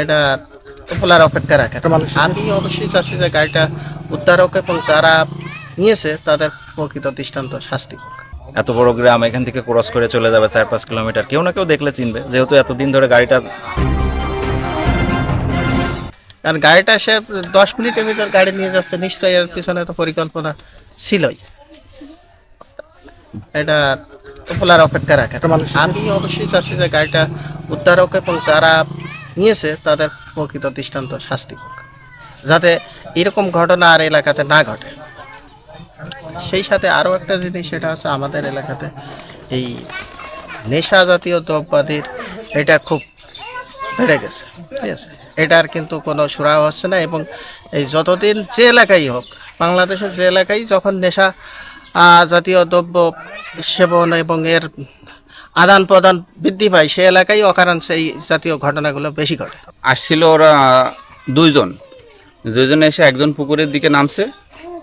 এটা খোলার অপেক্ষা রাখে। আমি অবশ্যই চাচ্ছি যে গাড়িটা উদ্ধার হোক এবং যারা নিয়েছে তাদের প্রকৃত দৃষ্টান্ত শাস্তি হোক। এত বড় গ্রাম এখান থেকে ক্রস করে চলে যাবে চার পাঁচ কিলোমিটার। কেউ না কেউ দেখলে চিনবে যেহেতু এতদিন ধরে গাড়িটা কারণ গাড়িটা সে দশ মিনিটের ভিতর গাড়ি নিয়ে যাচ্ছে নিশ্চয়ই এর পিছনে তো পরিকল্পনা ছিলই। এটা খোলার অপেক্ষা রাখে। আমি অবশ্যই চাচ্ছি যে গাড়িটা উদ্ধার হোক এবং যারা নিয়েছে, তাদের প্রকৃত দৃষ্টান্ত শাস্তি হোক। যাতে এরকম ঘটনা আর এলাকাতে না ঘটে। সেই সাথে আরও একটা জিনিস, সেটা হচ্ছে আমাদের এলাকাতে এই নেশা জাতীয় দ্রব্যাদির এটা খুব বেড়ে গেছে, ঠিক আছে? এটার কিন্তু কোনো সুরাহ হচ্ছে না এবং এই যতদিন যে এলাকায় হোক, বাংলাদেশের যে এলাকায় যখন নেশা জাতীয় দ্রব্য সেবন এবং এর আদান প্রদান বৃদ্ধি পায় সে এলাকায় অকারণে সেই জাতীয় ঘটনাগুলো বেশি ঘটে। আসছিল ওরা দুইজন। দুইজনে এসে একজন পুকুরের দিকে নামছে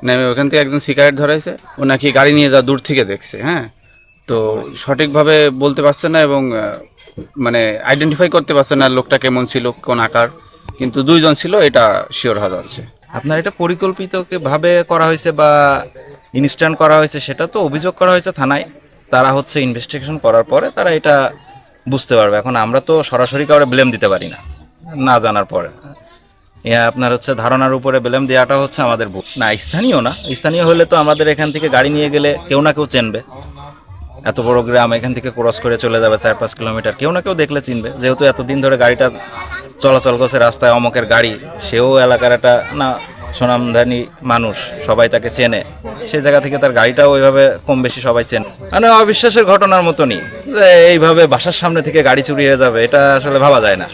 নেমে ওখান থেকে একজন সিগারেট ধরাইছে ও নাকি গাড়ি নিয়ে যা দূর থেকে দেখছে হ্যাঁ? তো সঠিকভাবে বলতে পারছে না এবং মানে আইডেন্টিফাই করতে পারছে না লোকটা কেমন ছিল কোন আকার। কিন্তু দুইজন ছিল এটা শিওর হওয়া যাচ্ছে। আপনার এটা পরিকল্পিতভাবে করা হয়েছে বা ইনস্ট্যান্ট করা হয়েছে সেটা তো অভিযোগ করা হয়েছে থানায়। তারা হচ্ছে ইনভেস্টিগেশন করার পরে তারা এটা বুঝতে পারবে। এখন আমরা তো সরাসরি কাউরে ব্লেম দিতে পারি না না জানার পরে। এ আপনার হচ্ছে ধারণার উপরে ব্লেম দেওয়াটা হচ্ছে আমাদের ভুল। না, স্থানীয় না। স্থানীয় হলে তো আমাদের এখান থেকে গাড়ি নিয়ে গেলে কেউ না কেউ চেনবে। এত বড় গ্রাম, এখান থেকে ক্রস করে চলে যাবে চার পাঁচ কিলোমিটার। কেউ না কেউ দেখলে চিনবে। যেহেতু এতদিন ধরে গাড়িটা চলাচল করছে রাস্তায় অমকের গাড়ি, সেও এলাকার একটা, না সুনামধানী মানুষ, সবাই তাকে চেনে। সেই জায়গা থেকে তার গাড়িটাও ওইভাবে কম বেশি সবাই চেনে। মানে অবিশ্বাসের ঘটনার মতনই। এইভাবে বাসার সামনে থেকে গাড়ি চুরি হয়ে যাবে, এটা আসলে ভাবা যায় না।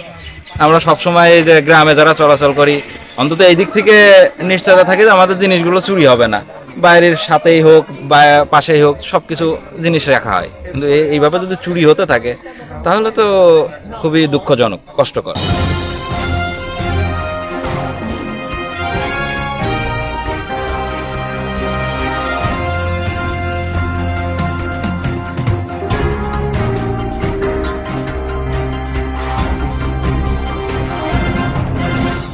আমরা সবসময় এই যে গ্রামে যারা চলাচল করি, অন্তত এই দিক থেকে নিশ্চয়তা থাকে যে আমাদের জিনিসগুলো চুরি হবে না। বাইরের সাথেই হোক, বা পাশেই হোক সব কিছু জিনিস রাখা হয়। কিন্তু এই- এইভাবে যদি চুরি হতে থাকে, তাহলে তো খুবই দুঃখজনক, কষ্টকর।